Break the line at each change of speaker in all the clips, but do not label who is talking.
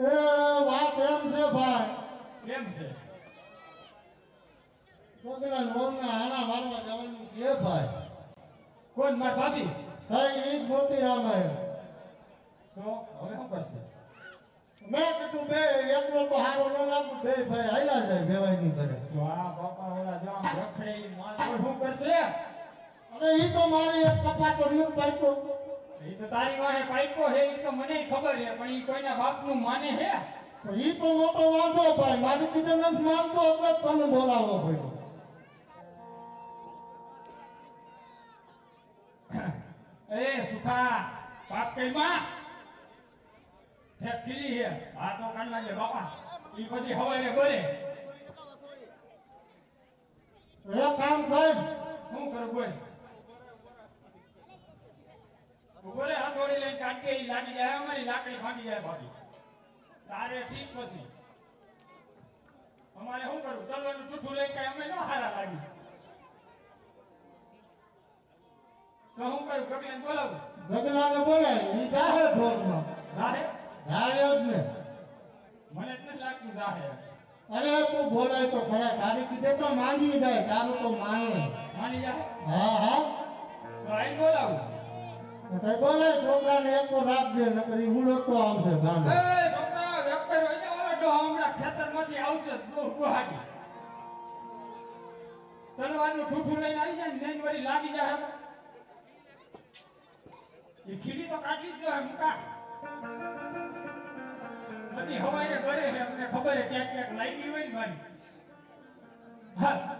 એ વાત એમ છે ભાઈ.
કેમ છે?
છોકરા લોનના આના મારવા જવાનું કે ભાઈ.
કોણ માર ભાભી?
ભાઈ એ જ મોટી રામાયણ
તો હવે શું કરશે?
મેં કીધું બે એકલો તો હારો ન લાગુ. બે ભાઈ હાલ્યા જાય બેવાયની કરે
તો આ બાપા ઓલા જામ રખડે માલ શું કરશે?
અરે ઈ તો મારી એક કપા તો ન્યુ પાઈકો
એ તો તારી વાહે પાઈકો હે એ તો મને ખબર હે પણ એ કોઈના બાપનું માને હે?
તો ઈ તો મોટો વાંધો ભાઈ મારી કીધે નથી માનતો એટલે તને બોલાવો ભાઈ.
એ સુખા પાપ કઈ માં હે ખીલી હે. આ તો કાન લાગે બાપા. એ પછી હવારે બરે
એ કામ થાય.
શું કરું બોલ. રે હથોડી લઈને કાઢકે લાગી જાય અમારી લાકડી ભાંગી જાય ભાભી. તારે ઠીક પછી. અમારે શું કરું તલવાનું જૂઠું લઈને કઈ અમે ન હારા લાગી. તો શું કરું? કબીરને બોલાવું?
ગગનાને બોલે ઈ જાહે ઢોરમાં
જાહે?
જાહે જ ને.
મને નથી લાગતું જાહે.
અરે તું બોલાય તો ખરા તારી કીધે તો માંગી જાય તારું તો માને.
માની જાય
હા હા.
તો આઈને બોલાવું.
તો છોકરાને એક તો રાખજે
વેપાર હમણાં ખેતરમાંથી આવશે તલવારનું ઠૂઠું લઈને આવી જાય ને વળી લાગી જાય. એ ખીલી તો કાઢી જ જોઈએ મુકા પછી હવારે ઘરે અમને ખબર ક્યાંક ક્યાંક લાગી હોય ને હા.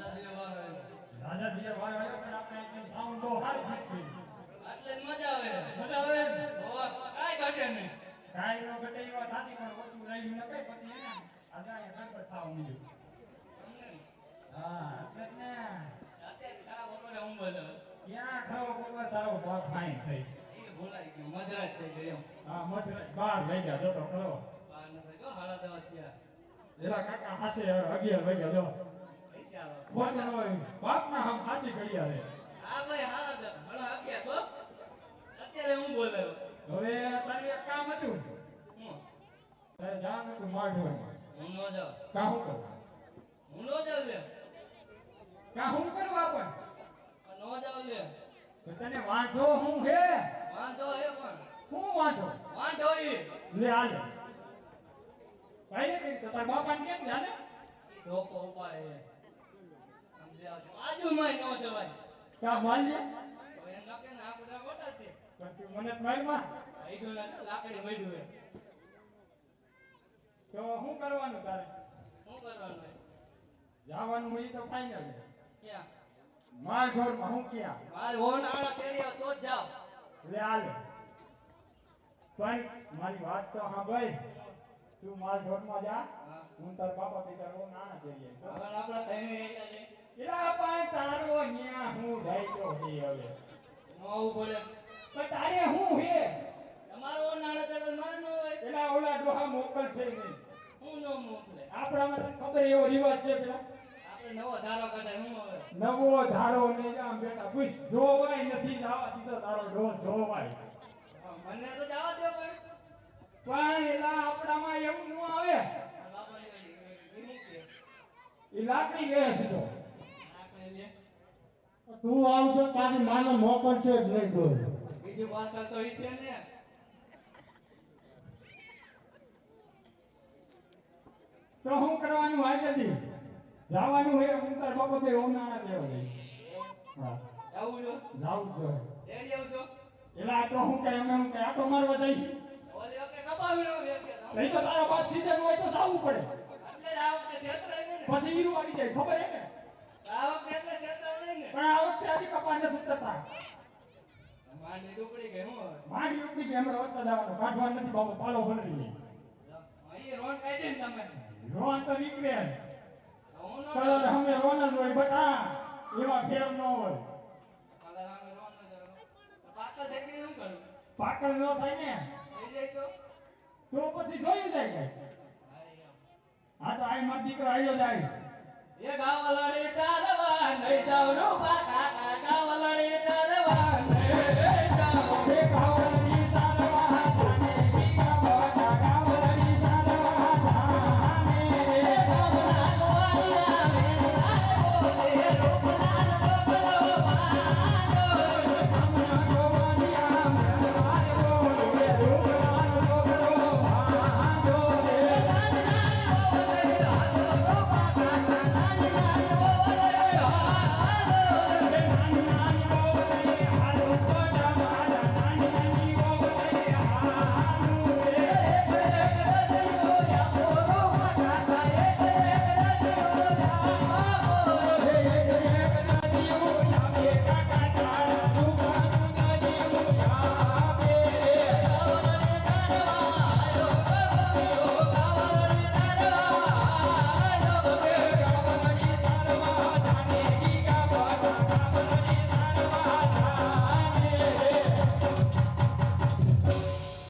રાજા બીજા વાર આવ્યો પણ આપણે એકદમ સાઉન્ડ બહુ હારી ફિટ થઈ મજા આવે ને? કાંઈ નો ઘટે એવા થાતી પણ ઓછું રહ્યું ન કઈ પછી એને આજે આ ગણપત થાવા માંડ્યું. હા એટલે જ ને ક્યાં ખાવો કોકવાર તારો બાપ ફાઈન થઈ હા મધરાત બાર વાગ્યા તો ખરો એલા કાકા હાસે અગિયાર વાગ્યા જો ખોટું ન બાપ બાપના હમ હાસી ઘડિયા રે
અત્યારે હું બોલાયો
હવે તારું એક કામ હતું. તારે જવાનું હતું માલઢોરમાં.
હું નો જાઉં.
કા હું કરું?
હું નો જાઉં લે
કા હું કરવા પણ
નો જાઉં લે
તો તને વાંધો હું હે?
વાંધો હે પણ.
હું વાંધો?
વાંધો ઈ
લે હાલે. ભાઈ ને તાર બાપાને કેમ જાને
ધોકો ઉપાડે. નો જવાય.
કા માલ લે
તો એમ લાગે બધા મોટા છે.
તું મને મારમાં
આઈડો લાકડી મળ્યું હે
તો શું કરવાનું તારે?
શું કરવાનું
જવાનું હોય તો ફાઈનલ છે
ક્યાં?
માલ ઢોરમાં હું ક્યાં?
મારે હોન આળા તેડી તો જાવ
લે હાલે. પણ મારી વાત તો સાંભળ. તું માલમાં જા.
હું.
તાર બાપા પિતા રો નાના જઈએ
હવે આપણા થઈને
એલા પાય તારો ન્યા હું હે હવે
પડે
પણ તારે હું હે
તમારો નાણે તો મારે ન હોય
એલા ઓલા ડોહા મોકલશે નહીં
હું નો મોકલે
આપણામાં તને ખબર એવો રિવાજ છે પેલા
આપણે નવો ધારો કાઢાય હું હવે
નવો ધારો નહીં આમ બેટા પૂછ જોવાય નથી જવા દીધો તારો ડો જોવાય
મને તો જવા દો પણ
પણ એલા આપણામાં એવું ન આવે. એ લાકડી વેચ દો
આપણે લે.
તું આવશે તારી માને મોકલશે જ નહીં કોઈ.
બીજી વાત તો છે ને.
તો શું કરવાનું આજે દી જવાનું હે હું તાર બાપો તો એવું ના દેવો હા.
આવું જો.
જાવું જો
રેડી આવશો
એલા તો હું કે એમ એમ કે આ તો મારવા જાય
ઓલે ઓકે કપાવી રહ્યો.
નહીં તો તારા બાપ સીઝન હોય તો જાવું પડે.
એટલે આવ કે ને.
પછી હીરું આવી જાય ખબર હે ને?
આ વખતે એટલે છેતરાય નહીં ને
પણ આ વખતે આજે નથી થતા
માંડી ડુકડી ગઈ હું
માંડી ઉપડી ગઈ એમરો વરસાદ કાઢવા નથી બાબો પાલો ભરી લે
અહીં રોન કાઢી ને તમે.
રોન તો નીકળે કલર અમે રોન જ હોય બટ આ એવા ફેર ન હોય.
પાકલ થઈ ગઈ શું કરું?
પાકળ ન થાય ને.
થઈ જાય તો?
તો પછી જોયું જાય કઈ હા તો આ માર દીકરો આવ્યો જાય.
એ ગાવલડી ચારવા નહીં જાવ રૂપા કાકા ગાવલડી ચારવા.